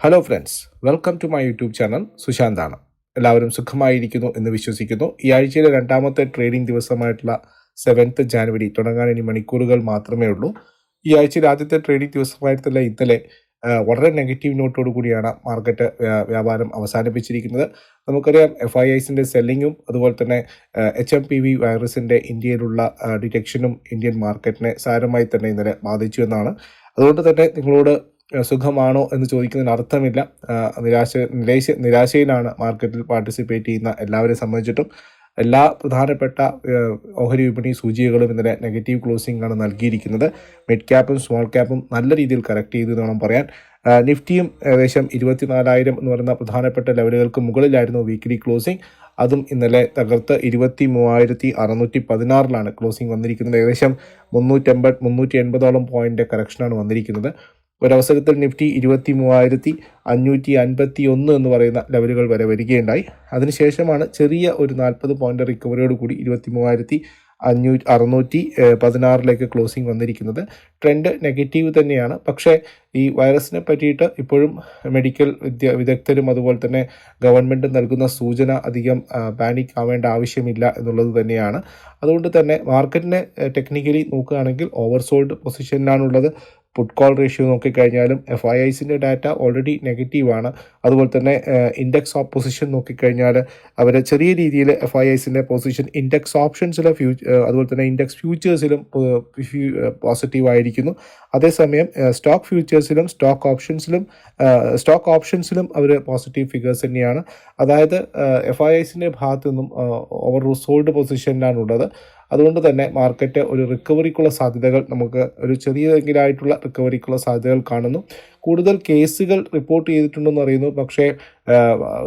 Hello friends welcome to my YouTube channel സുശാന്താണ് എല്ലാവരും സുഖമായിരിക്കുന്നു എന്ന് വിശ്വസിക്കുന്നു. ഈ ആഴ്ചയിലെ രണ്ടാമത്തെ ട്രേഡിംഗ് ദിവസമായിട്ടുള്ള സെവൻത്ത് ജാനുവരി തുടങ്ങാൻ ഇനി മണിക്കൂറുകൾ മാത്രമേ ഉള്ളൂ. ഈ ആഴ്ചയിൽ ആദ്യത്തെ ട്രേഡിംഗ് ദിവസമായിട്ടുള്ള ഇന്നലെ വളരെ നെഗറ്റീവ് നോട്ടോടു കൂടിയാണ് മാർക്കറ്റ് വ്യാപാരം അവസാനിപ്പിച്ചിരിക്കുന്നത്. നമുക്കറിയാം എഫ് ഐ ഐസിന്റെ സെല്ലിങ്ങും അതുപോലെ തന്നെ എച്ച് എം പി വി വൈറസിന്റെ ഇന്ത്യയിലുള്ള ഡിറ്റക്ഷനും ഇന്ത്യൻ മാർക്കറ്റിനെ സാരമായി തന്നെ ഇന്നലെ ബാധിച്ചു എന്നാണ്. അതുകൊണ്ട് തന്നെ നിങ്ങളോട് സുഖമാണോ എന്ന് ചോദിക്കുന്നതിന് അർത്ഥമില്ല. നിരാശ നിരാശ നിരാശയിലാണ് മാർക്കറ്റിൽ പാർട്ടിസിപ്പേറ്റ് ചെയ്യുന്ന എല്ലാവരെ സംബന്ധിച്ചിട്ടും. എല്ലാ പ്രധാനപ്പെട്ട ഓഹരി വിപണി സൂചികകളും ഇന്നലെ നെഗറ്റീവ് ക്ലോസിംഗ് ആണ് നൽകിയിരിക്കുന്നത്. മിഡ് ക്യാപ്പും സ്മോൾ ക്യാപ്പും നല്ല രീതിയിൽ കറക്റ്റ് ചെയ്തു എന്ന് വേണം പറയാൻ. നിഫ്റ്റിയും ഏകദേശം ഇരുപത്തിനാലായിരം എന്ന് പറയുന്ന പ്രധാനപ്പെട്ട ലെവലുകൾക്ക് മുകളിലായിരുന്നു വീക്കിലി ക്ലോസിംഗ് അതും ഇന്നലെ തകർത്ത് ഇരുപത്തി മൂവായിരത്തി അറുന്നൂറ്റി പതിനാറിലാണ് ക്ലോസിംഗ് വന്നിരിക്കുന്നത്. ഏകദേശം മുന്നൂറ്റമ്പത് മുന്നൂറ്റി എൺപതോളം പോയിന്റ് കറക്ഷനാണ് വന്നിരിക്കുന്നത്. ഒരവസരത്തിൽ നിഫ്റ്റി ഇരുപത്തി മൂവായിരത്തി അഞ്ഞൂറ്റി അൻപത്തി ഒന്ന് എന്ന് പറയുന്ന ലെവലുകൾ വരെ വരികയുണ്ടായി. അതിനുശേഷമാണ് ചെറിയ ഒരു നാൽപ്പത് റിക്കവറിയോട് കൂടി ഇരുപത്തി മൂവായിരത്തി അഞ്ഞൂ അറുന്നൂറ്റി പതിനാറിലേക്ക് ക്ലോസിംഗ് വന്നിരിക്കുന്നത്. ട്രെൻഡ് നെഗറ്റീവ് തന്നെയാണ്. പക്ഷേ ഈ വൈറസിനെ പറ്റിയിട്ട് ഇപ്പോഴും മെഡിക്കൽ വിദ്യ വിദഗ്ധരും അതുപോലെ തന്നെ ഗവൺമെന്റ് നൽകുന്ന സൂചന അധികം പാനിക് ആവേണ്ട ആവശ്യമില്ല എന്നുള്ളത് തന്നെയാണ്. അതുകൊണ്ട് തന്നെ മാർക്കറ്റിനെ ടെക്നിക്കലി നോക്കുകയാണെങ്കിൽ ഓവർസോൾഡ് പൊസിഷനിലാണുള്ളത്. പുട്ട് കോൾ റേഷ്യോ നോക്കിക്കഴിഞ്ഞാലും എഫ് ഐ ഐസിന്റെ ഡാറ്റ ഓൾറെഡി നെഗറ്റീവാണ് അതുപോലെ തന്നെ ഇൻഡെക്സ് ഓഫ് പൊസിഷൻ നോക്കിക്കഴിഞ്ഞാൽ അവർ ചെറിയ രീതിയിൽ എഫ് ഐ ഐസിന്റെ പൊസിഷൻ ഇൻഡെക്സ് ഓപ്ഷൻസിലെ ഫ്യൂ അതുപോലെ തന്നെ ഇൻഡെക്സ് ഫ്യൂച്ചേഴ്സിലും പോസിറ്റീവ് ആയിരിക്കുന്നു. അതേസമയം സ്റ്റോക്ക് ഫ്യൂച്ചേഴ്സിലും സ്റ്റോക്ക് ഓപ്ഷൻസിലും സ്റ്റോക്ക് ഓപ്ഷൻസിലും അവർ പോസിറ്റീവ് ഫിഗേഴ്സ് തന്നെയാണ്. അതായത് എഫ് ഐ ഐസിന്റെ ഭാഗത്തു നിന്നും ഓവർ സോൾഡ് പൊസിഷനിലാണുള്ളത് അതുകൊണ്ട് തന്നെ മാർക്കറ്റ് ഒരു റിക്കവറിക്കുള്ള സാധ്യതകൾ നമുക്ക് ഒരു ചെറിയതെങ്കിലായിട്ടുള്ള റിക്കവറിക്കുള്ള സാധ്യതകൾ കാണുന്നു. കൂടുതൽ കേസുകൾ റിപ്പോർട്ട് ചെയ്തിട്ടുണ്ടെന്ന് അറിയുന്നു. പക്ഷേ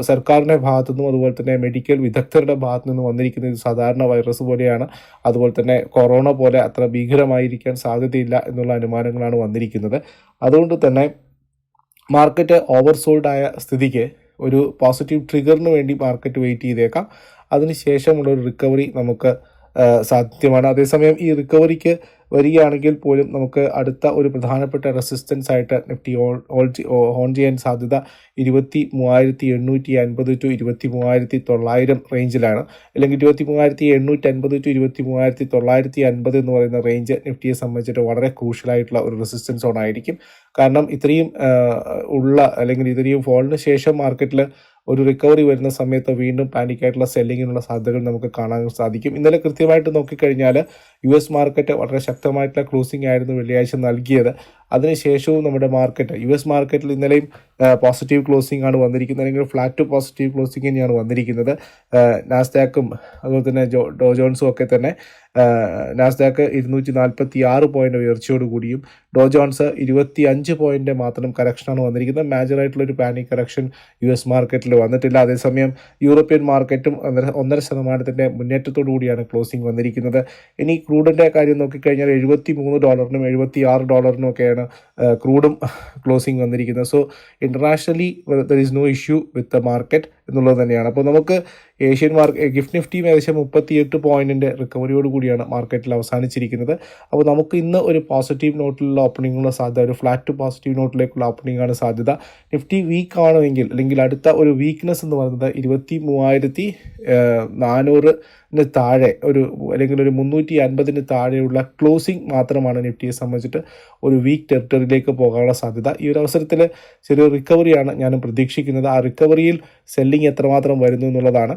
സർക്കാരിന്റെ ഭാഗത്തു നിന്നും അതുപോലെ തന്നെ മെഡിക്കൽ വിദഗ്ധരുടെ ഭാഗത്തു നിന്നും വന്നിരിക്കുന്ന ഇത് സാധാരണ വൈറസ് പോലെയാണ്. അതുപോലെ തന്നെ കൊറോണ പോലെ അത്ര ഭീകരമായിരിക്കാൻ സാധ്യതയില്ല എന്നുള്ള അനുമാനങ്ങളാണ് വന്നിരിക്കുന്നത്. അതുകൊണ്ട് തന്നെ മാർക്കറ്റ് ഓവർ ആയ സ്ഥിതിക്ക് ഒരു പോസിറ്റീവ് ട്രിഗറിന് വേണ്ടി മാർക്കറ്റ് വെയിറ്റ് ചെയ്തേക്കാം. അതിനുശേഷമുള്ള ഒരു റിക്കവറി നമുക്ക് സാധ്യമാണ്. അതേസമയം ഈ റിക്കവറിക്ക് വരികയാണെങ്കിൽ പോലും നമുക്ക് അടുത്ത ഒരു പ്രധാനപ്പെട്ട റെസിസ്റ്റൻസ് ആയിട്ട് നിഫ്റ്റി ഓൾ ഓൺ ചെയ്യാൻ സാധ്യത ഇരുപത്തി മൂവായിരത്തി എണ്ണൂറ്റി അൻപത് ടു ഇരുപത്തി മൂവായിരത്തി തൊള്ളായിരം റേഞ്ചിലാണ് അല്ലെങ്കിൽ ഇരുപത്തി മൂവായിരത്തി എണ്ണൂറ്റി അൻപത് ടു ഇരുപത്തി മൂവായിരത്തി തൊള്ളായിരത്തി അൻപത് എന്ന് പറയുന്ന റേഞ്ച് നിഫ്റ്റിയെ സംബന്ധിച്ചിട്ട് വളരെ ക്രൂഷ്യലായിട്ടുള്ള ഒരു റെസിസ്റ്റൻസ് സോൺ ആയിരിക്കും. കാരണം ഇത്രയും ഉള്ള അല്ലെങ്കിൽ ഇത്രയും ഫോളിന് ശേഷം മാർക്കറ്റിൽ ഒരു റിക്കവറി വരുന്ന സമയത്ത് വീണ്ടും പാനിക്കായിട്ടുള്ള സെല്ലിങ്ങിനുള്ള സാധ്യതകൾ നമുക്ക് കാണാൻ സാധിക്കും. ഇന്നലെ കൃത്യമായിട്ട് നോക്കിക്കഴിഞ്ഞാൽ യു എസ് മാർക്കറ്റ് വളരെ ശക്തമായിട്ടുള്ള ക്ലോസിംഗ് ആയിരുന്നു വെള്ളിയാഴ്ച നൽകിയത്. അതിനുശേഷവും നമ്മുടെ മാർക്കറ്റ് യു എസ് മാർക്കറ്റിൽ ഇന്നലെയും പോസിറ്റീവ് ക്ലോസിംഗ് ആണ് വന്നിരിക്കുന്നത്. അല്ലെങ്കിൽ ഫ്ലാറ്റ് ടു പോസിറ്റീവ് ക്ലോസിംഗ് തന്നെയാണ് വന്നിരിക്കുന്നത്. നാസ്ഡാക്കും അതുപോലെ തന്നെ ജോ ഡോജോൺസും ഒക്കെ തന്നെ നാസ്ഡാക്ക് ഇരുന്നൂറ്റി നാൽപ്പത്തി ആറ് പോയിന്റ് ഉയർച്ചയോട് കൂടിയും ഡോ ജോൺസ് ഇരുപത്തി അഞ്ച് പോയിന്റ് മാത്രം കറക്ഷനാണ് വന്നിരിക്കുന്നത്. മേജറായിട്ടുള്ളൊരു പാനിക് കറക്ഷൻ യു എസ് മാർക്കറ്റിൽ വന്നിട്ടില്ല. അതേസമയം യൂറോപ്യൻ മാർക്കറ്റും ഒന്നര ശതമാനത്തിന്റെ മുന്നേറ്റത്തോടു കൂടിയാണ് ക്ലോസിംഗ് വന്നിരിക്കുന്നത്. ഇനി ക്രൂഡിന്റെ കാര്യം നോക്കിക്കഴിഞ്ഞാൽ എഴുപത്തി മൂന്ന് ഡോളറിനും എഴുപത്തി ആറ് ഡോളറിനും ഒക്കെയാണ് ക്രൂഡും ക്ലോസിംഗ് വന്നിരിക്കുന്നത്. So internationally there is no issue with the market എന്നുള്ളത് തന്നെയാണ്. അപ്പോൾ നമുക്ക് ഏഷ്യൻ മാർക്ക് ഗിഫ്റ്റ് നിഫ്റ്റിയും ഏകദേശം മുപ്പത്തിയെട്ട് പോയിന്റിന്റെ റിക്കവറിയോട് കൂടിയാണ് മാർക്കറ്റിൽ അവസാനിച്ചിരിക്കുന്നത്. അപ്പോൾ നമുക്ക് ഇന്ന് ഒരു പോസിറ്റീവ് നോട്ടിലുള്ള ഓപ്പണിങ്ങുള്ള സാധ്യത ഒരു ഫ്ലാറ്റ് ടു പോസിറ്റീവ് നോട്ടിലേക്കുള്ള ഓപ്പണിംഗ് ആണ് സാധ്യത. നിഫ്റ്റി വീക്ക് ആണെങ്കിൽ അല്ലെങ്കിൽ അടുത്ത ഒരു വീക്ക്നെസ് എന്ന് പറയുന്നത് ഇരുപത്തി മൂവായിരത്തി നാനൂറിന് താഴെ ഒരു അല്ലെങ്കിൽ ഒരു മുന്നൂറ്റി അൻപതിന് താഴെയുള്ള ക്ലോസിംഗ് മാത്രമാണ് നിഫ്റ്റിയെ സംബന്ധിച്ചിട്ട് ഒരു വീക്ക് ടെറിട്ടറിയിലേക്ക് പോകാനുള്ള സാധ്യത. ഈ ഒരു അവസരത്തിൽ ചെറിയ റിക്കവറിയാണ് ഞാൻ പ്രതീക്ഷിക്കുന്നത്. ആ റിക്കവറിയിൽ സെല്ലിംഗ് എത്രമാത്രം വരുന്നു എന്നുള്ളതാണ്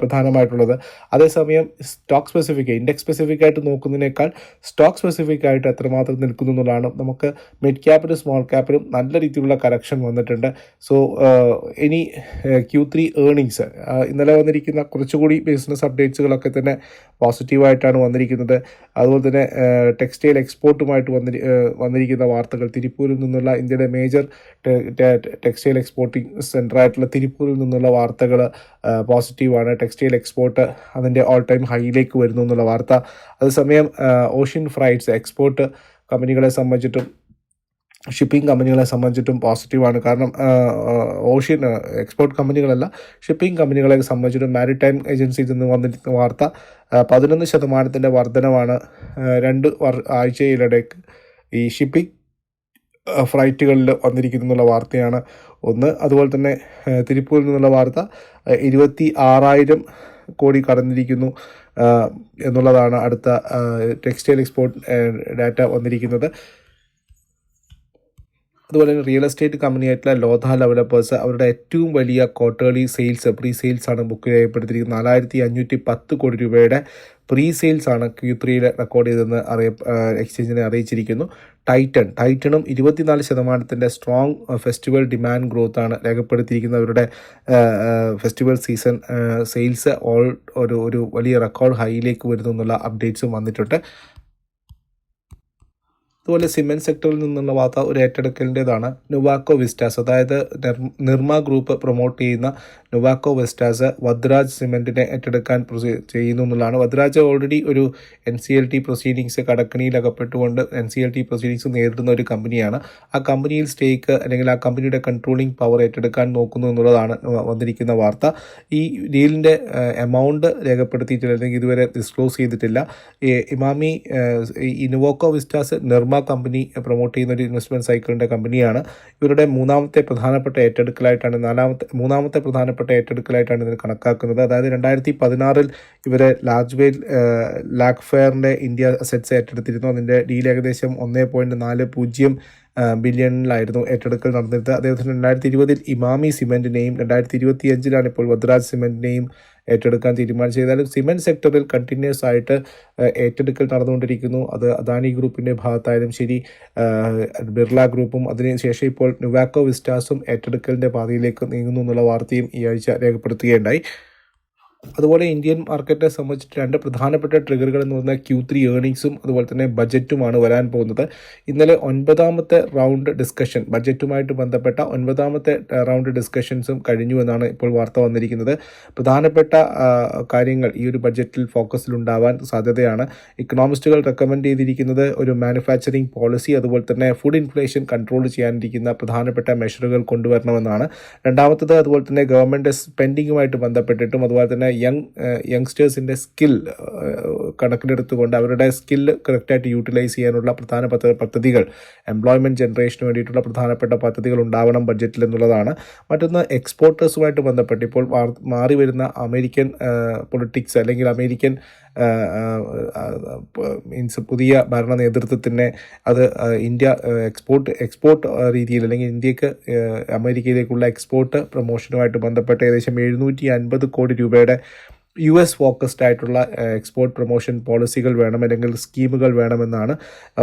പ്രധാനമായിട്ടുള്ളത്. അതേസമയം സ്റ്റോക്ക് സ്പെസിഫിക് ഇൻഡെക്സ് സ്പെസിഫിക് ആയിട്ട് നോക്കുന്നതിനേക്കാൾ സ്റ്റോക്ക് സ്പെസിഫിക് ആയിട്ട് എത്രമാത്രം നിൽക്കുന്നു എന്നുള്ളതാണ് നമുക്ക് മിഡ് ക്യാപ്പിലും സ്മോൾ ക്യാപ്പിലും നല്ല രീതിയിലുള്ള കറക്ഷൻ വന്നിട്ടുണ്ട്. സോ ഇനി ക്യൂ ത്രീ ഏർണിങ്സ് ഇന്നലെ വന്നിരിക്കുന്ന കുറച്ചുകൂടി ബിസിനസ് അപ്ഡേറ്റ്സുകളൊക്കെ തന്നെ പോസിറ്റീവായിട്ടാണ് വന്നിരിക്കുന്നത്. അതുപോലെ തന്നെ ടെക്സ്റ്റൈൽ എക്സ്പോർട്ടുമായിട്ട് വന്നി വന്നിരിക്കുന്ന വാർത്തകൾ തിരുപ്പൂരിൽ നിന്നുള്ള ഇന്ത്യയുടെ മേജർ ടെക്സ്റ്റൈൽ എക്സ്പോർട്ടിംഗ് സെന്ററായിട്ടുള്ള തിരുപ്പൂരിൽ വാർത്തകൾ പോസിറ്റീവാണ്. ടെക്സ്റ്റൈൽ എക്സ്പോർട്ട് അതിന്റെ ഓൾ ടൈം ഹൈയിലേക്ക് വരുന്നു എന്നുള്ള വാർത്ത. അതേസമയം ഓഷ്യൻ ഫ്രൈറ്റ്സ് എക്സ്പോർട്ട് കമ്പനികളെ സംബന്ധിച്ചിട്ടും ഷിപ്പിംഗ് കമ്പനികളെ സംബന്ധിച്ചിട്ടും പോസിറ്റീവാണ് കാരണം ഓഷ്യൻ എക്സ്പോർട്ട് കമ്പനികളല്ല ഷിപ്പിംഗ് കമ്പനികളെ സംബന്ധിച്ചിട്ടും മാരിടൈം ഏജൻസിയിൽ നിന്ന് വന്നിരിക്കുന്ന വാർത്ത പതിനൊന്ന് ശതമാനത്തിന്റെ വർധനവാണ് രണ്ട് ആഴ്ചയിലിടയ്ക്ക് ഈ ഷിപ്പിംഗ് ഫ്ലൈറ്റുകളിൽ വന്നിരിക്കുന്നു എന്നുള്ള വാർത്തയാണ് ഒന്ന്. അതുപോലെ തന്നെ തിരുപ്പൂരിൽ നിന്നുള്ള വാർത്ത ഇരുപത്തി ആറായിരം കോടി കടന്നിരിക്കുന്നു എന്നുള്ളതാണ് അടുത്ത ടെക്സ്റ്റൈൽ എക്സ്പോർട്ട് ഡാറ്റ വന്നിരിക്കുന്നത്. അതുപോലെ തന്നെ റിയൽ എസ്റ്റേറ്റ് കമ്പനിയായിട്ടുള്ള ലോധ ഡെവലപ്പേഴ്സ് അവരുടെ ഏറ്റവും വലിയ ക്വാർട്ടേർലി സെയിൽസ് പ്രീ സെയിൽസ് ആണ് ബുക്ക് ചെയ്യപ്പെടുത്തിയിരിക്കുന്നത് നാലായിരത്തി അഞ്ഞൂറ്റി പത്ത് കോടി രൂപയുടെ പ്രീ സെയിൽസ് ആണ് ക്യൂ ത്രീയിൽ റെക്കോർഡ് ചെയ്തതെന്ന് അറിയ എക്സ്ചേഞ്ചിനെ അറിയിച്ചിരിക്കുന്നു. ടൈറ്റൺ ടൈറ്റണും ഇരുപത്തിനാല് ശതമാനത്തിന്റെ സ്ട്രോങ് ഫെസ്റ്റിവൽ ഡിമാൻഡ് ഗ്രോത്ത് ആണ് രേഖപ്പെടുത്തിയിരിക്കുന്നത് അവരുടെ ഫെസ്റ്റിവൽ സീസൺ സെയിൽസ് ഓൾ ഒരു ഒരു വലിയ റെക്കോർഡ് ഹൈയിലേക്ക് വരുന്നു എന്നുള്ള അപ്ഡേറ്റ്സും വന്നിട്ടുണ്ട്. അതുപോലെ സിമെന്റ് സെക്ടറിൽ നിന്നുള്ള വാർത്ത ഒരു ഏറ്റെടുക്കലിന്റെതാണ് നുവാക്കോ വിസ്റ്റാസ് അതായത് നിർമ്മ ഗ്രൂപ്പ് പ്രൊമോട്ട് ചെയ്യുന്ന നുവാക്കോ വിസ്റ്റാസ് വദ്രാജ് സിമെന്റിനെ ഏറ്റെടുക്കാൻ ചെയ്യുന്നു എന്നുള്ളതാണ്. വദ്രാജ് ഓൾറെഡി ഒരു N C L T proceedings കടക്കണിയിൽ അകപ്പെട്ടുകൊണ്ട് N C L T proceedings നേരിടുന്ന ഒരു കമ്പനിയാണ്. ആ കമ്പനിയിൽ സ്റ്റേക്ക് അല്ലെങ്കിൽ ആ കമ്പനിയുടെ കൺട്രോളിംഗ് പവർ ഏറ്റെടുക്കാൻ നോക്കുന്നു എന്നുള്ളതാണ് വന്നിരിക്കുന്ന വാർത്ത. ഈ ഡീലിന്റെ എമൗണ്ട് രേഖപ്പെടുത്തിയിട്ടില്ല അല്ലെങ്കിൽ ഇതുവരെ ഡിസ്ക്ലോസ് ചെയ്തിട്ടില്ല. ഇമാമി ഇനുവോക്കോ വിസ്റ്റാസ് നിർമ്മ കമ്പനി പ്രൊമോട്ട് ചെയ്യുന്ന ഒരു ഇൻവെസ്റ്റ്മെന്റ് സൈക്കിളിന്റെ കമ്പനിയാണ് ഇവരുടെ മൂന്നാമത്തെ പ്രധാനപ്പെട്ട ഏറ്റെടുക്കലായിട്ടാണ് നാലാമത്തെ മൂന്നാമത്തെ പ്രധാനപ്പെട്ട ഏറ്റെടുക്കലായിട്ടാണ് ഇതിന് കണക്കാക്കുന്നത്. അതായത് രണ്ടായിരത്തി പതിനാറിൽ ഇവരെ ലാർജ് വെയിൽ ലാക്ക് ഫെയറിന്റെ ഇന്ത്യ അസറ്റ്സ് ഏറ്റെടുത്തിരുന്നു. അതിന്റെ ഡീൽ ഏകദേശം ഒന്നേ പോയിന്റ് നാല് പൂജ്യം ബില്യണിലായിരുന്നു ഏറ്റെടുക്കൽ നടന്നിരുന്നത്. അദ്ദേഹത്തിന് രണ്ടായിരത്തി ഇരുപതിൽ ഇമാമി സിമെന്റിനെയും രണ്ടായിരത്തി ഇരുപത്തി അഞ്ചിലാണ് ഇപ്പോൾ വദ്രാജ് സിമെന്റിനെയും ഏറ്റെടുക്കാൻ തീരുമാനിച്ചത് ഏതായാലും സിമെന്റ് സെക്ടറിൽ കണ്ടിന്യൂസ് ആയിട്ട് ഏറ്റെടുക്കൽ നടന്നുകൊണ്ടിരിക്കുന്നു. അത് അദാനി ഗ്രൂപ്പിന്റെ ഭാഗത്തായാലും ശരി ബിർള ഗ്രൂപ്പും അതിനുശേഷം ഇപ്പോൾ നുവാക്കോ വിസ്റ്റാസും ഏറ്റെടുക്കലിന്റെ പാതയിലേക്ക് നീങ്ങുന്നു എന്നുള്ള വാർത്തയും ഈ ആഴ്ച രേഖപ്പെടുത്തുകയുണ്ടായി. അതുപോലെ ഇന്ത്യൻ മാർക്കറ്റിനെ സംബന്ധിച്ച് രണ്ട് പ്രധാനപ്പെട്ട ട്രിഗറുകൾ എന്ന് പറഞ്ഞാൽ ക്യൂ ത്രീ ഏർണിങ്സും അതുപോലെ തന്നെ ബജറ്റുമാണ് വരാൻ പോകുന്നത്. ഇന്നലെ ഒൻപതാമത്തെ റൗണ്ട് ഡിസ്കഷൻ ബജറ്റുമായിട്ട് ബന്ധപ്പെട്ട ഒൻപതാമത്തെ റൗണ്ട് ഡിസ്കഷൻസും കഴിഞ്ഞു എന്നാണ് ഇപ്പോൾ വാർത്ത വന്നിരിക്കുന്നത്. പ്രധാനപ്പെട്ട കാര്യങ്ങൾ ഈ ഒരു ബജറ്റിൽ ഫോക്കസിലുണ്ടാവാൻ സാധ്യതയാണ്. ഇക്കണോമിസ്റ്റുകൾ റെക്കമെൻഡ് ചെയ്തിരിക്കുന്നത് ഒരു മാനുഫാക്ചറിങ് പോളിസി അതുപോലെ തന്നെ ഫുഡ് ഇൻഫ്ലേഷൻ കൺട്രോൾ ചെയ്യാനിരിക്കുന്ന പ്രധാനപ്പെട്ട മെഷറുകൾ കൊണ്ടുവരണമെന്നാണ്. രണ്ടാമത്തത് അതുപോലെ തന്നെ ഗവൺമെന്റ് സ്പെൻഡിങ്ങുമായിട്ട് ബന്ധപ്പെട്ടിട്ടും അതുപോലെ തന്നെ യങ് യങ്സ്റ്റേഴ്സിന്റെ സ്കിൽ കണക്കിലെടുത്തുകൊണ്ട് അവരുടെ സ്കില്ല് കറക്റ്റായിട്ട് യൂട്ടിലൈസ് ചെയ്യാനുള്ള പ്രധാന പദ്ധതികൾ എംപ്ലോയ്മെന്റ് ജനറേഷന് വേണ്ടിയിട്ടുള്ള പ്രധാനപ്പെട്ട പദ്ധതികൾ ഉണ്ടാവണം ബഡ്ജറ്റിൽ എന്നുള്ളതാണ്. മറ്റൊന്ന് എക്സ്പോർട്ടേഴ്സുമായിട്ട് ബന്ധപ്പെട്ട് ഇപ്പോൾ മാറി വരുന്ന അമേരിക്കൻ പൊളിറ്റിക്സ് അല്ലെങ്കിൽ അമേരിക്കൻ മീൻസ് പുതിയ ഭരണ നേതൃത്വത്തിനെ അത് ഇന്ത്യ എക്സ്പോർട്ട് എക്സ്പോർട്ട് രീതിയിൽ അല്ലെങ്കിൽ ഇന്ത്യയ്ക്ക് അമേരിക്കയിലേക്കുള്ള എക്സ്പോർട്ട് പ്രൊമോഷനുമായിട്ട് ബന്ധപ്പെട്ട് ഏകദേശം എഴുന്നൂറ്റി അൻപത് കോടി രൂപയുടെ യു എസ് ഫോക്കസ്ഡ് ആയിട്ടുള്ള എക്സ്പോർട്ട് പ്രൊമോഷൻ പോളിസികൾ വേണം അല്ലെങ്കിൽ സ്കീമുകൾ വേണമെന്നാണ്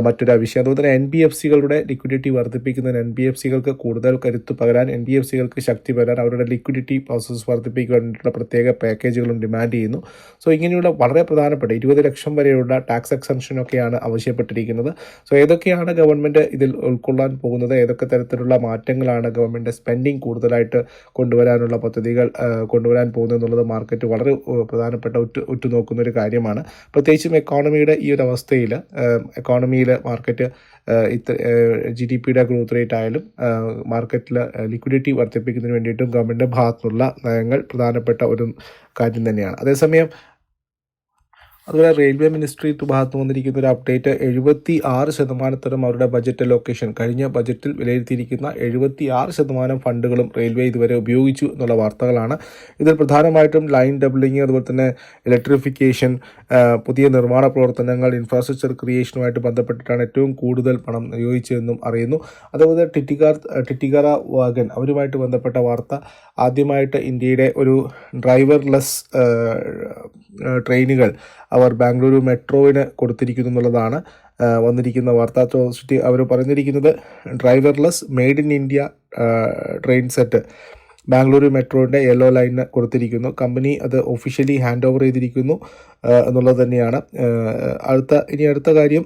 മറ്റൊരു ആവശ്യം. അതുപോലെ തന്നെ എൻ ബി എഫ് സികളുടെ ലിക്വിഡിറ്റി വർദ്ധിപ്പിക്കുന്നതിന് എൻ ബി എഫ് സികൾക്ക് കൂടുതൽ കരുത്ത് പകരാൻ എൻ ബി എഫ് സികൾക്ക് ശക്തി പകരാൻ അവരുടെ ലിക്വിഡിറ്റി പ്രോസസ്സ് വർദ്ധിപ്പിക്കാൻ വേണ്ടിയിട്ടുള്ള പ്രത്യേക പാക്കേജുകളും ഡിമാൻഡ് ചെയ്യുന്നു. സോ ഇങ്ങനെയുള്ള വളരെ പ്രധാനപ്പെട്ട ഇരുപത് ലക്ഷം വരെയുള്ള ടാക്സ് എക്സംഷനൊക്കെയാണ് ആവശ്യപ്പെട്ടിരിക്കുന്നത്. സോ ഏതൊക്കെയാണ് ഗവൺമെന്റ് ഇതിൽ ഉൾക്കൊള്ളാൻ പോകുന്നത്? ഏതൊക്കെ തരത്തിലുള്ള മാറ്റങ്ങളാണ് ഗവൺമെന്റ് സ്പെൻഡിങ് കൂടുതലായിട്ട് കൊണ്ടുവരാനുള്ള പദ്ധതികൾ കൊണ്ടുവരാൻ പോകുന്നത് എന്നുള്ളത് മാർക്കറ്റ് വളരെ പ്രധാനപ്പെട്ട ഉറ്റു ഉറ്റുനോക്കുന്ന ഒരു കാര്യമാണ്. പ്രത്യേകിച്ചും എക്കോണമിയുടെ ഈ ഒരു അവസ്ഥയിൽ എക്കോണമിയിൽ മാർക്കറ്റ് ഇത്ര ജി ഡി പിയുടെ ഗ്രോത്ത് റേറ്റ് ആയാലും മാർക്കറ്റിൽ ലിക്വിഡിറ്റി വർദ്ധിപ്പിക്കുന്നതിന് വേണ്ടിയിട്ടും ഗവൺമെന്റിന്റെ ഭാഗത്തുനിന്നുള്ള നയങ്ങൾ പ്രധാനപ്പെട്ട ഒരു കാര്യം തന്നെയാണ്. അതേസമയം അതുപോലെ റെയിൽവേ മിനിസ്ട്രി ഭാഗത്ത് വന്നിരിക്കുന്ന ഒരു അപ്ഡേറ്റ് എഴുപത്തി ആറ് ശതമാനത്തോളം അവരുടെ ബജറ്റ് ലൊക്കേഷൻ കഴിഞ്ഞ ബജറ്റിൽ വിലയിരുത്തിയിരിക്കുന്ന എഴുപത്തി ആറ് ശതമാനം ഫണ്ടുകളും റെയിൽവേ ഇതുവരെ ഉപയോഗിച്ചു എന്നുള്ള വാർത്തകളാണ്. ഇതിൽ പ്രധാനമായിട്ടും ലൈൻ ഡബിളിങ് അതുപോലെ തന്നെ ഇലക്ട്രിഫിക്കേഷൻ പുതിയ നിർമ്മാണ പ്രവർത്തനങ്ങൾ ഇൻഫ്രാസ്ട്രക്ചർ ക്രിയേഷനുമായിട്ട് ബന്ധപ്പെട്ടിട്ടാണ് ഏറ്റവും കൂടുതൽ പണം നിയോഗിച്ചതെന്നും അറിയുന്നു. അതുപോലെ ടിറ്റിക്കാർ ടിറ്റിക്കറ വാഗൻ അവരുമായിട്ട് ബന്ധപ്പെട്ട വാർത്ത ആദ്യമായിട്ട് ഇന്ത്യയുടെ ഒരു ഡ്രൈവർലെസ് ട്രെയിനുകൾ അവർ ബാംഗ്ലൂരു മെട്രോവിന് കൊടുത്തിരിക്കുന്നു എന്നുള്ളതാണ് വന്നിരിക്കുന്ന വാർത്താ പോസിറ്റീവ് അവർ പറഞ്ഞിരിക്കുന്നത് driverless made in India train set Bengaluru മെട്രോയുടെ യെല്ലോ ലൈനിന് കൊടുത്തിരിക്കുന്നു. കമ്പനി അത് ഒഫീഷ്യലി ഹാൻഡ് ഓവർ ചെയ്തിരിക്കുന്നു എന്നുള്ളത് തന്നെയാണ്. അടുത്ത ഇനി അടുത്ത കാര്യം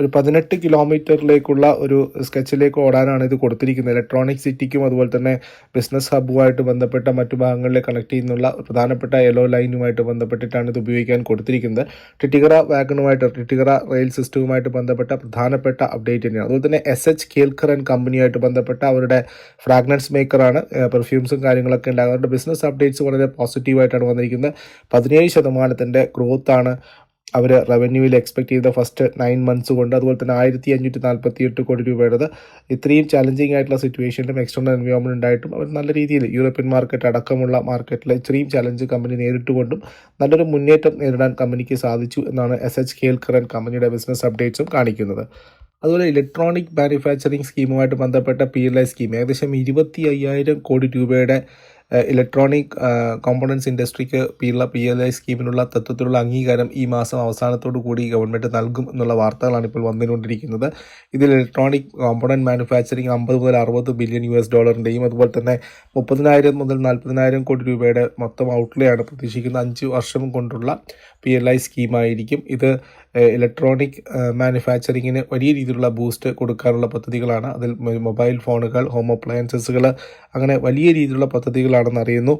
ഒരു പതിനെട്ട് കിലോമീറ്ററിലേക്കുള്ള ഒരു സ്കെച്ചിലേക്ക് ഓടാനാണ് ഇത് കൊടുത്തിരിക്കുന്നത്. ഇലക്ട്രോണിക് സിറ്റിക്കും അതുപോലെ തന്നെ ബിസിനസ് ഹബ്ബുമായിട്ട് ബന്ധപ്പെട്ട മറ്റു ഭാഗങ്ങളിലെ കണക്ട് ചെയ്യുന്നുള്ള പ്രധാനപ്പെട്ട യെല്ലോ ലൈനുമായിട്ട് ബന്ധപ്പെട്ടിട്ടാണ് ഇത് ഉപയോഗിക്കാൻ കൊടുത്തിരിക്കുന്നത്. ടിറ്റിഗറ വാഗണുമായിട്ട് ടിറ്റിഗറ റെയിൽ സിസ്റ്റവുമായിട്ട് ബന്ധപ്പെട്ട പ്രധാനപ്പെട്ട അപ്ഡേറ്റ് തന്നെയാണ്. അതുപോലെ തന്നെ എസ് എച്ച് കേൽക്കർ ആൻഡ് കമ്പനിയായിട്ട് ബന്ധപ്പെട്ട അവരുടെ ഫ്രാഗ്രൻസ് മേക്കറാണ് പെർഫ്യൂംസും കാര്യങ്ങളൊക്കെ ഉണ്ട് അവരുടെ ബിസിനസ് അപ്ഡേറ്റ്സ് വളരെ പോസിറ്റീവായിട്ടാണ് വന്നിരിക്കുന്നത്. പതിനേഴ് ശതമാനത്തിന്റെ ഗ്രോത്താണ് അവർ റവന്യൂവിൽ എക്സ്പെക്ട് ചെയ്ത ഫസ്റ്റ് നയൻ മന്ത്സ് കൊണ്ട് അതുപോലെ തന്നെ ആയിരത്തി അഞ്ഞൂറ്റി നാൽപ്പത്തി എട്ട് കോടി രൂപയുടേത് ഇത്രയും ചലഞ്ചിങ് ആയിട്ടുള്ള സിറ്റുവേഷനിലും എക്സ്റ്റേണൽ എൻവയോൺമെന്റ് ഉണ്ടായിട്ടും അവർ നല്ല രീതിയിൽ യൂറോപ്യൻ മാർക്കറ്റ് അടക്കമുള്ള മാർക്കറ്റിലെ ഇത്രയും ചലഞ്ച് കമ്പനി നേരിട്ടുകൊണ്ടും നല്ലൊരു മുന്നേറ്റം നേരിടാൻ കമ്പനിക്ക് സാധിച്ചു എന്നാണ് എസ് എച്ച് കേൽക്കറൻ കമ്പനിയുടെ ബിസിനസ് അപ്ഡേറ്റ്സും കാണിക്കുന്നത്. അതുപോലെ ഇലക്ട്രോണിക് മാനുഫാക്ചറിങ് സ്കീമുമായിട്ട് ബന്ധപ്പെട്ട പി എൽ ഐ സ്കീം ഏകദേശം ഇരുപത്തി അയ്യായിരം കോടി രൂപയുടെ ഇലക്ട്രോണിക് കോമ്പണൻസ് ഇൻഡസ്ട്രിക്ക് പിള്ള പി എൽ ഐ സ്കീമിനുള്ള തത്വത്തിലുള്ള അംഗീകാരം ഈ മാസം അവസാനത്തോടു കൂടി ഗവൺമെന്റ് നൽകും എന്നുള്ള വാർത്തകളാണ് ഇപ്പോൾ വന്നുകൊണ്ടിരിക്കുന്നത്. ഇതിൽ ഇലക്ട്രോണിക് കോമ്പണന്റ് മാനുഫാക്ചറിങ് അമ്പത് മുതൽ അറുപത് ബില്യൺ യു എസ് ഡോളറിന്റെയും അതുപോലെ തന്നെ മുപ്പതിനായിരം മുതൽ നാൽപ്പതിനായിരം കോടി രൂപയുടെ മൊത്തം ഔട്ട്ലേ ആണ് പ്രതീക്ഷിക്കുന്ന അഞ്ച് വർഷം കൊണ്ടുള്ള പി എൽ ഐ സ്കീമായിരിക്കും ഇത് ഇലക്ട്രോണിക് മാനുഫാക്ചറിങ്ങിന് വലിയ രീതിയിലുള്ള ബൂസ്റ്റ് കൊടുക്കാനുള്ള പദ്ധതികളാണ്. അതിൽ മൊബൈൽ ഫോണുകൾ ഹോം അപ്ലയൻസസുകൾ അങ്ങനെ വലിയ രീതിയിലുള്ള പദ്ധതികളാണെന്ന് അറിയുന്നു.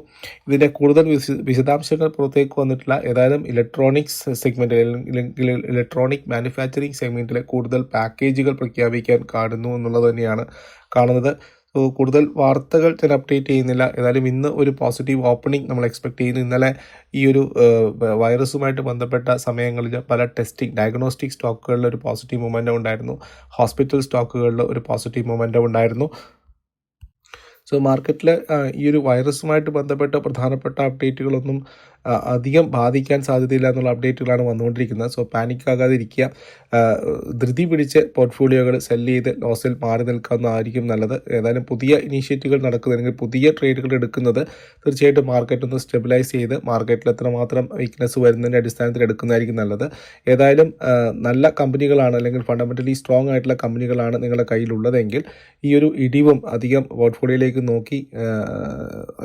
ഇതിന്റെ കൂടുതൽ വിശ വിശദാംശങ്ങൾ പുറത്തേക്ക് വന്നിട്ടില്ല. ഏതായാലും ഇലക്ട്രോണിക്സ് സെഗ്മെന്റ് അല്ലെങ്കിൽ ഇലക്ട്രോണിക് മാനുഫാക്ചറിങ് സെഗ്മെന്റിലെ കൂടുതൽ പാക്കേജുകൾ പ്രഖ്യാപിക്കാൻ കാണുന്നു എന്നുള്ളത് തന്നെയാണ് കാണുന്നത്. സോ കൂടുതൽ വാർത്തകൾ ഞാൻ അപ്ഡേറ്റ് ചെയ്യുന്നില്ല. ഏതായാലും ഇന്ന് ഒരു പോസിറ്റീവ് ഓപ്പണിംഗ് നമ്മൾ എക്സ്പെക്ട് ചെയ്യുന്നു. ഇന്നലെ ഈ ഒരു വൈറസുമായിട്ട് ബന്ധപ്പെട്ട സമയങ്ങളിൽ പല ടെസ്റ്റിംഗ് ഡയഗ്നോസ്റ്റിക് സ്റ്റോക്കുകളിൽ ഒരു പോസിറ്റീവ് മൊമെന്റം ഉണ്ടായിരുന്നു. ഹോസ്പിറ്റൽ സ്റ്റോക്കുകളിൽ ഒരു പോസിറ്റീവ് മൊമെന്റം ഉണ്ടായിരുന്നു. സോ മാർക്കറ്റിലെ ഈ ഒരു വൈറസുമായിട്ട് ബന്ധപ്പെട്ട പ്രധാനപ്പെട്ട അപ്ഡേറ്റുകളൊന്നും അധികം ബാധിക്കാൻ സാധ്യതയില്ല എന്നുള്ള അപ്ഡേറ്റുകളാണ് വന്നുകൊണ്ടിരിക്കുന്നത്. സോ പാനിക് ആകാതിരിക്കുക ധൃതി പിടിച്ച് പോർട്ട്ഫോളിയോകൾ സെല്ല് ചെയ്ത് ലോസിൽ മാറി നിൽക്കാവുന്നതായിരിക്കും നല്ലത്. ഏതായാലും പുതിയ ഇനീഷ്യേറ്റീവുകൾ നടക്കുന്നതെങ്കിൽ പുതിയ ട്രേഡുകൾ എടുക്കുന്നത് തീർച്ചയായിട്ടും മാർക്കറ്റ് ഒന്ന് സ്റ്റെബിലൈസ് ചെയ്ത് മാർക്കറ്റിൽ എത്രമാത്രം വീക്ക്നെസ് വരുന്നതിന്റെ അടിസ്ഥാനത്തിൽ എടുക്കുന്നതായിരിക്കും നല്ലത്. ഏതായാലും നല്ല കമ്പനികളാണ് അല്ലെങ്കിൽ ഫണ്ടമെന്റലി സ്ട്രോങ് ആയിട്ടുള്ള കമ്പനികളാണ് നിങ്ങളുടെ കയ്യിലുള്ളതെങ്കിൽ ഈ ഒരു ഇടിവും അധികം പോർട്ട്ഫോളിയോയിലേക്ക് നോക്കി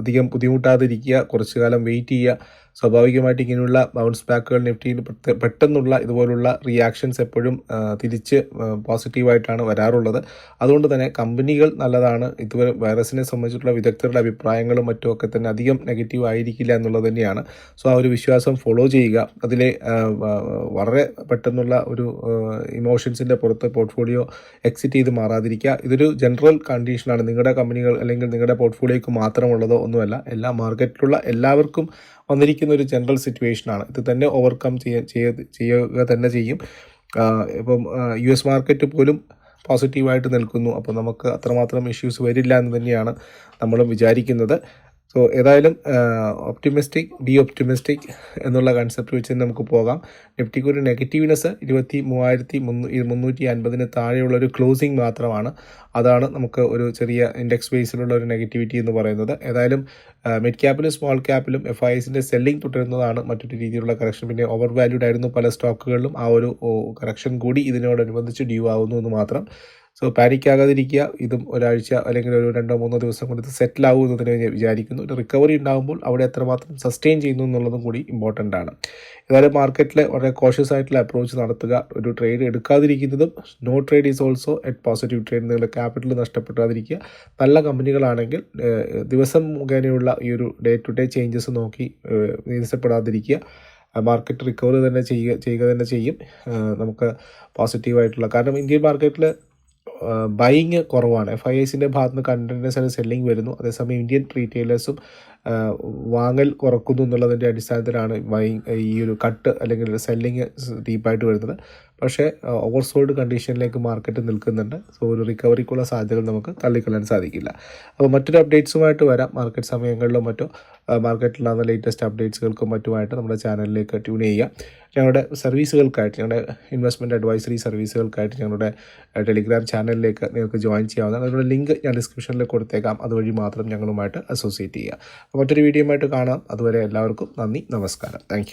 അധികം ബുദ്ധിമുട്ടാതിരിക്കുക കുറച്ചു കാലം വെയിറ്റ് ചെയ്യുക സ്വാഭാവികമായിട്ട് ഇങ്ങനെയുള്ള ബൗൺസ് ബാക്കുകൾ നിഫ്റ്റിയിൽ പെട്ടെന്നുള്ള ഇതുപോലുള്ള റിയാക്ഷൻസ് എപ്പോഴും തിരിച്ച് പോസിറ്റീവായിട്ടാണ് വരാറുള്ളത്. അതുകൊണ്ട് തന്നെ കമ്പനികൾ നല്ലതാണ്. ഇതുവരെ വൈറസിനെ സംബന്ധിച്ചിട്ടുള്ള വിദഗ്ധരുടെ അഭിപ്രായങ്ങളും മറ്റും ഒക്കെ തന്നെ അധികം നെഗറ്റീവ് ആയിരിക്കില്ല എന്നുള്ളത് തന്നെയാണ്. സോ ആ ഒരു വിശ്വാസം ഫോളോ ചെയ്യുക. അതിലെ വളരെ പെട്ടെന്നുള്ള ഒരു ഇമോഷൻസിന്റെ പുറത്ത് പോർട്ട്ഫോളിയോ എക്സിറ്റ് ചെയ്ത് മാറാതിരിക്കുക. ഇതൊരു ജനറൽ കണ്ടീഷനാണ് നിങ്ങളുടെ കമ്പനികൾ അല്ലെങ്കിൽ നിങ്ങളുടെ പോർട്ട്ഫോളിയോക്ക് മാത്രമുള്ളതോ ഒന്നുമല്ല. എല്ലാ മാർക്കറ്റിലുള്ള എല്ലാവർക്കും വന്നിരിക്കുന്ന ഒരു ജനറൽ സിറ്റുവേഷനാണ് ഇത് തന്നെ ഓവർകം ചെയ്യ ചെയ്യുക തന്നെ ചെയ്യും. ഇപ്പം യു എസ് മാർക്കറ്റ് പോലും പോസിറ്റീവായിട്ട് നിൽക്കുന്നു. അപ്പോൾ നമുക്ക് അത്രമാത്രം ഇഷ്യൂസ് വരില്ല എന്ന് തന്നെയാണ് നമ്മളും വിചാരിക്കുന്നത്. സോ ഏതായാലും ഒപ്റ്റിമിസ്റ്റിക് ഡി ഒപ്റ്റിമിസ്റ്റിക് എന്നുള്ള കൺസെപ്റ്റ് വെച്ച് നമുക്ക് പോകാം. നിഫ്റ്റിക്ക് ഒരു നെഗറ്റീവ്നെസ് ഇരുപത്തി മൂവായിരത്തി മുന്നൂറ്റി അൻപതിന് താഴെയുള്ള ഒരു ക്ലോസിംഗ് മാത്രമാണ്. അതാണ് നമുക്ക് ഒരു ചെറിയ ഇൻഡെക്സ് ബേസിലുള്ള ഒരു നെഗറ്റിവിറ്റി എന്ന് പറയുന്നത്. ഏതായാലും മിഡ് ക്യാപ്പിലും സ്മോൾ ക്യാപ്പിലും എഫ് ഐ എസിന്റെ സെല്ലിംഗ് തുടരുന്നതാണ് മറ്റൊരു രീതിയിലുള്ള കറക്ഷൻ പിന്നെ ഓവർ വാല്യൂഡ് ആയിരുന്നു പല സ്റ്റോക്കുകളിലും ആ ഒരു കറക്ഷൻ കൂടി ഇതിനോടനുബന്ധിച്ച് ഡ്യൂ ആവുന്നു എന്ന് മാത്രം. സോ പാനിക് ആകാതിരിക്കുക ഇതും ഒരാഴ്ച അല്ലെങ്കിൽ ഒരു രണ്ടോ മൂന്നോ ദിവസം കൊണ്ട് ഇത് സെറ്റിൽ ആകുമെന്ന് ഞാൻ വിചാരിക്കുന്നു. ഒരു റിക്കവറി ഉണ്ടാകുമ്പോൾ അവിടെ എത്രമാത്രം സസ്റ്റെയിൻ ചെയ്യുന്നു എന്നുള്ളതും കൂടി ഇമ്പോർട്ടന്റ് ആണ്. ഏതായാലും മാർക്കറ്റിൽ വളരെ കോഷ്യസ് ആയിട്ടുള്ള അപ്രോച്ച് നടത്തുക. ഒരു trade എടുക്കാതിരിക്കുന്നതും no trade is also a positive trade നിങ്ങളുടെ ക്യാപിറ്റൽ നഷ്ടപ്പെടാതിരിക്കുക. നല്ല കമ്പനികളാണെങ്കിൽ ദിവസം മുഖേനയുള്ള ഈ ഒരു ഡേ ടു ഡേ ചേഞ്ചസ് നോക്കി നിരസപ്പെടാതിരിക്കുക മാർക്കറ്റ് റിക്കവറി തന്നെ ചെയ്യുക ചെയ്യുക തന്നെ ചെയ്യും. നമുക്ക് പോസിറ്റീവായിട്ടുള്ള കാരണം ഇന്ത്യൻ മാർക്കറ്റിൽ ബൈങ് കുറവാണ്. എഫ് ഐ എസിന്റെ ഭാഗത്ത് നിന്ന് സെല്ലിംഗ് വരുന്നു. അതേസമയം ഇന്ത്യൻ റീറ്റെയിലേഴ്സും വാങ്ങൽ കുറക്കുന്നു എന്നുള്ളതിന്റെ അടിസ്ഥാനത്തിലാണ് വൈ ഈ ഒരു കട്ട് അല്ലെങ്കിൽ സെല്ലിങ് ഡീപ്പായിട്ട് വരുന്നത്. പക്ഷേ ഓവർസോൾഡ് കണ്ടീഷനിലേക്ക് മാർക്കറ്റ് നിൽക്കുന്നുണ്ട്. സോ ഒരു റിക്കവറിക്കുള്ള സാധ്യതകൾ നമുക്ക് തള്ളിക്കളയാൻ സാധിക്കില്ല. അപ്പോൾ മറ്റൊരു അപ്ഡേറ്റ്സുമായിട്ട് വരാം. മാർക്കറ്റ് സമയങ്ങളിലോ മറ്റോ മാർക്കറ്റിലുള്ള ലേറ്റസ്റ്റ് അപ്ഡേറ്റ്സുകൾക്കും മറ്റുമായിട്ട് നമ്മുടെ ചാനലിലേക്ക് ട്യൂൺ ചെയ്യുക ഞങ്ങളുടെ സർവീസുകൾക്കായിട്ട് ഞങ്ങളുടെ ഇൻവെസ്റ്റ്മെന്റ് അഡ്വൈസറി സർവീസുകൾക്കായിട്ട് ഞങ്ങളുടെ ടെലിഗ്രാം ചാനലിലേക്ക് നിങ്ങൾക്ക് ജോയിൻ ചെയ്യാവുന്നതാണ്. അതിനുള്ള ലിങ്ക് ഞാൻ ഡിസ്ക്രിപ്ഷനിൽ കൊടുത്തേക്കാം. അതുവഴി മാത്രം ഞങ്ങളുമായിട്ട് അസോസിയേറ്റ് ചെയ്യുക മറ്റൊരു വീഡിയോയുമായിട്ട് കാണാം. അതുവരെ എല്ലാവർക്കും നന്ദി നമസ്കാരം. താങ്ക്